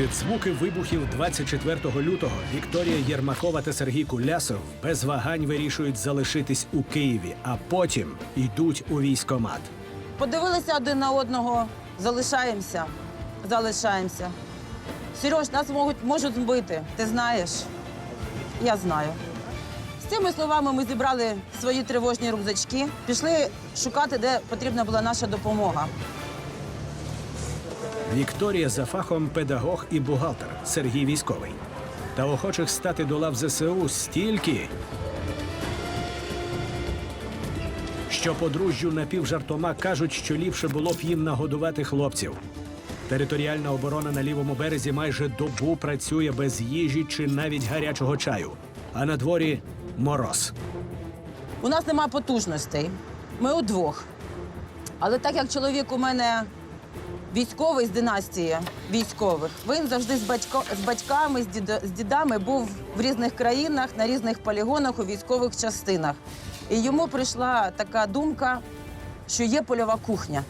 Під звуки вибухів 24 лютого Вікторія Єрмакова та Сергій Кулясов без вагань вирішують залишитись у Києві, а потім йдуть у військомат. Подивилися один на одного, залишаємося, залишаємося. Сереж, нас можуть, можуть збити, ти знаєш? Я знаю. З цими словами ми зібрали свої тривожні рюкзачки, пішли шукати, де потрібна була наша допомога. Вікторія за фахом педагог і бухгалтер, Сергій військовий. Та охочих стати до лав ЗСУ стільки, що подружжю напівжартома кажуть, що ліпше було б їм нагодувати хлопців. Територіальна оборона на лівому березі майже добу працює без їжі чи навіть гарячого чаю. А на дворі мороз. У нас немає потужностей. Ми удвох. Але так як чоловік у мене військовий з династії військових, він завжди з, батько, з батьками, з, дідо- з дідами був в різних країнах, на різних полігонах, у військових частинах. І йому прийшла така думка, що є польова кухня.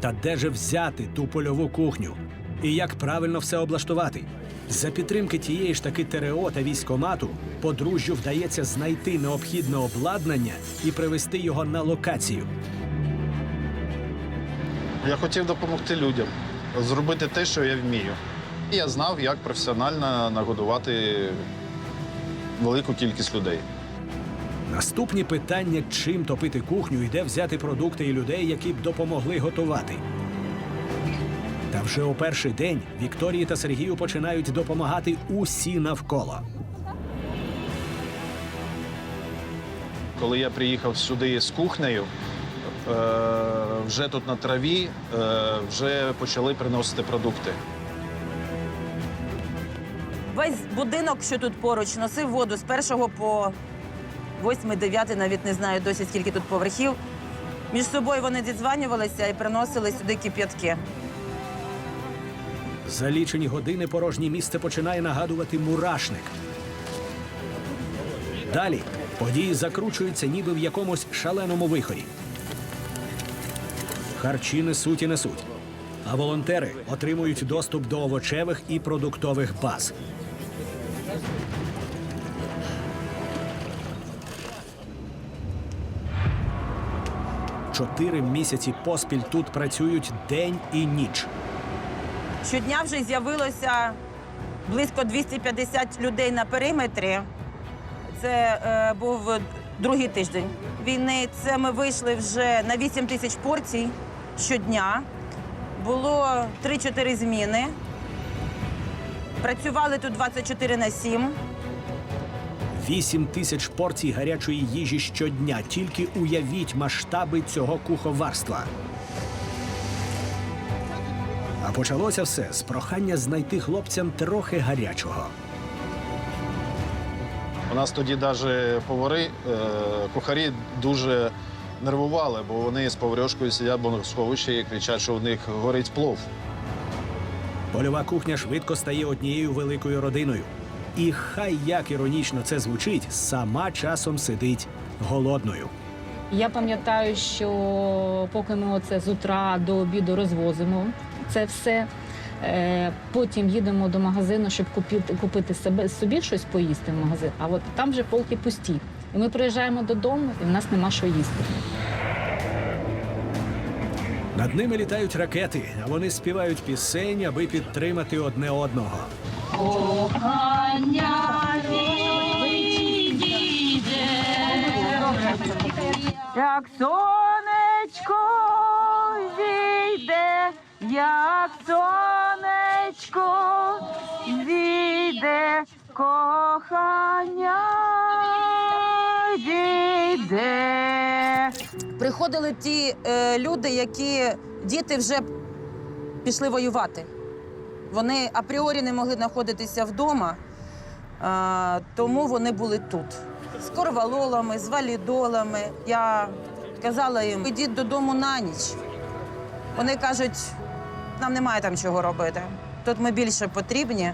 Та де же взяти ту польову кухню? І як правильно все облаштувати? За підтримки тієї ж таки ТРО та військомату подружжю вдається знайти необхідне обладнання і привезти його на локацію. Я хотів допомогти людям, зробити те, що я вмію. І я знав, як професіонально нагодувати велику кількість людей. Наступні питання: чим топити кухню і де взяти продукти і людей, які б допомогли готувати. Та вже у перший день Вікторії та Сергію починають допомагати усі навколо. Коли я приїхав сюди з кухнею, вже тут на траві е, вже почали приносити продукти. Весь будинок, що тут поруч, носив воду з першого по восьмий, дев'ятий, навіть не знаю досі, скільки тут поверхів. Між собою вони дідзванювалися і приносили сюди кип'ятки. За лічені години порожнє місце починає нагадувати мурашник. Далі події закручуються ніби в якомусь шаленому вихорі. Харчі несуть і несуть. А волонтери отримують доступ до овочевих і продуктових баз. Чотири місяці поспіль тут працюють день і ніч. Щодня вже з'явилося близько 250 людей на периметрі. Це е, був другий тиждень війни. Це ми вийшли вже на 8 тисяч порцій щодня. Було 3-4 зміни. Працювали тут 24 на 7. 8 тисяч порцій гарячої їжі щодня. Тільки уявіть масштаби цього куховарства. А почалося все з прохання знайти хлопцям трохи гарячого. У нас тоді навіть повари, е, кухарі дуже нервували, бо вони з поварьошкою сидять бо сховищі і кричать, що в них горить плов. Польова кухня швидко стає однією великою родиною. І хай як іронічно це звучить, сама часом сидить голодною. Я пам'ятаю, що поки ми оце з утра до обіду розвозимо це все. е, Потім їдемо до магазину, щоб купити, купити себе, собі щось поїсти в магазин. А от там вже полки пусті. І ми приїжджаємо додому, і в нас нема що їсти. Над ними літають ракети, а вони співають пісень, аби підтримати одне одного. Як сонечко зійде, як сонечко зійде, кохання зійде. Приходили ті е, люди, які діти вже пішли воювати. Вони апріорі не могли знаходитися вдома, а, тому вони були тут. З корвалолами, з валідолами. Я казала їм, ідіть додому на ніч. Вони кажуть, нам немає там чого робити. Тут ми більше потрібні.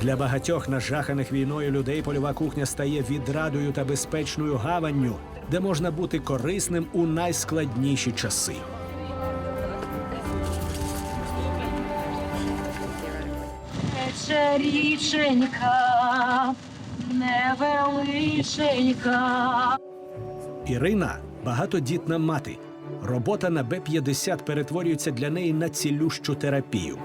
Для багатьох нажаханих війною людей польова кухня стає відрадою та безпечною гаванню, де можна бути корисним у найскладніші часи. річенька, невеличенька. Ірина багатодітна мати. Робота на Б-50 перетворюється для неї на цілющу терапію.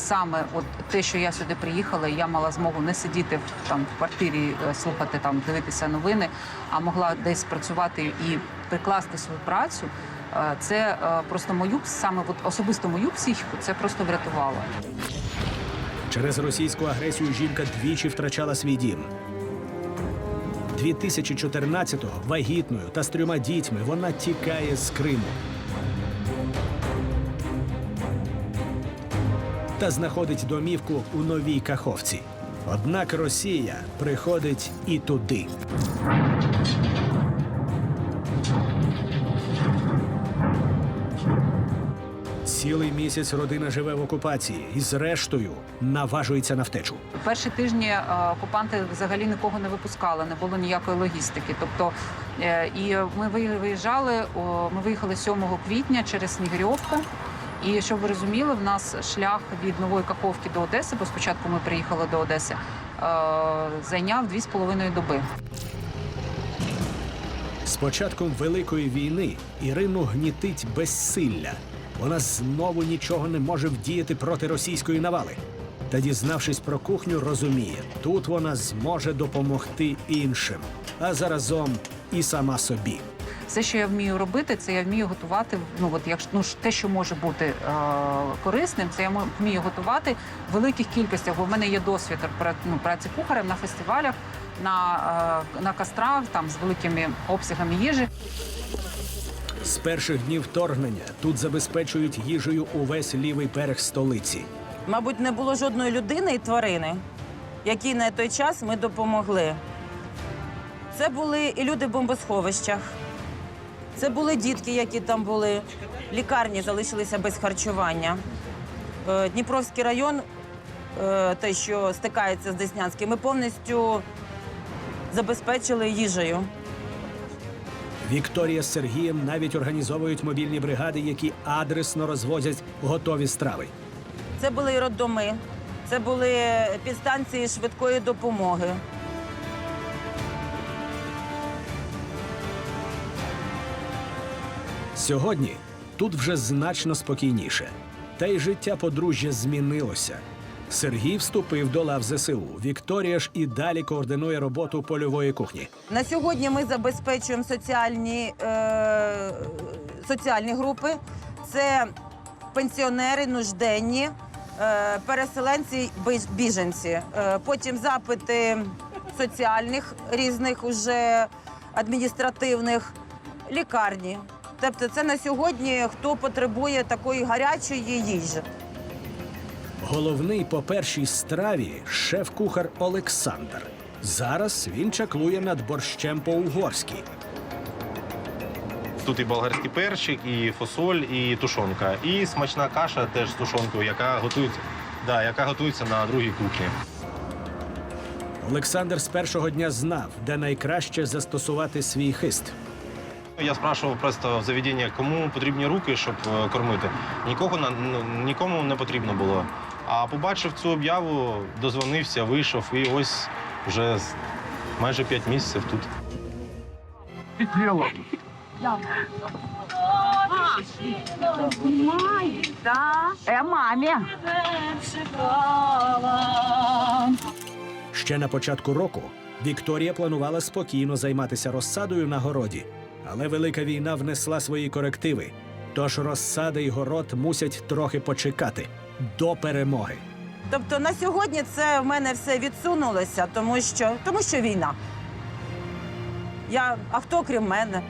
Саме от те, що я сюди приїхала, я мала змогу не сидіти в там в квартирі, е, слухати там, дивитися новини, а могла десь працювати і прикласти свою працю. е, Це е, просто мою саме от особисто мою психіку, це просто врятувало. Через російську агресію жінка двічі втрачала свій дім. 2014-го вагітною та з трьома дітьми вона тікає з Криму. Та знаходить домівку у новій Каховці. Однак Росія приходить і туди. Цілий місяць родина живе в окупації і, зрештою, наважується на втечу. Перші тижні е, окупанти взагалі нікого не випускали, не було ніякої логістики. Тобто, е, і ми ви- виїжджали. Ми виїхали 7 квітня через Снігирьовку. І щоб ви розуміли, в нас шлях від нової Каховки до Одеси, бо спочатку ми приїхали до Одеси, е, зайняв 2,5 доби. З початком великої війни Ірину гнітить безсилля. Вона знову нічого не може вдіяти проти російської навали. Та, дізнавшись про кухню, розуміє, тут вона зможе допомогти іншим, а заразом і сама собі. Все, що я вмію робити, це я вмію готувати. Ну от якщо ну те, що може бути е, корисним, це я мо- вмію готувати в великих кількостях. Бо в мене є досвід ну, праці кухарем на фестивалях, на, е, на кострах, там з великими обсягами їжі. З перших днів вторгнення тут забезпечують їжею увесь лівий берег столиці. Мабуть, не було жодної людини і тварини, якій на той час ми допомогли. Це були і люди в бомбосховищах, це були дітки, які там були. Лікарні залишилися без харчування. Е, Дніпровський район, те, що стикається з Деснянським, ми повністю забезпечили їжею. Вікторія з Сергієм навіть організовують мобільні бригади, які адресно розвозять готові страви. Це були і роддоми, це були підстанції швидкої допомоги. Сьогодні тут вже значно спокійніше. Та й життя подружжя змінилося. Сергій вступив до лав ЗСУ. Вікторія ж і далі координує роботу польової кухні. На сьогодні ми забезпечуємо соціальні, е, соціальні групи. Це пенсіонери, нужденні, е, переселенці, біж- біженці. Е, потім запити соціальних різних уже адміністративних лікарні. Тобто, це на сьогодні хто потребує такої гарячої їжі. Головний по першій страві шеф-кухар Олександр. Зараз він чаклує над борщем по-угорськи. Тут і болгарський перчик, і фасоль, і тушонка. І смачна каша теж з тушонкою, яка готується, да, яка готується на другій кухні. Олександр з першого дня знав, де найкраще застосувати свій хист. Я спрашував просто в заведення, кому потрібні руки, щоб е, кормити. Нікого на- ну, нікому не потрібно було. А побачив цю об'яву, дозвонився, вийшов, і ось вже майже п'ять місяців тут. Ще на початку року Вікторія планувала спокійно займатися розсадою на городі, але велика війна внесла свої корективи. Тож розсада і город мусять трохи почекати до перемоги. Тобто на сьогодні це в мене все відсунулося, тому що, тому що війна. Я, а хто крім мене?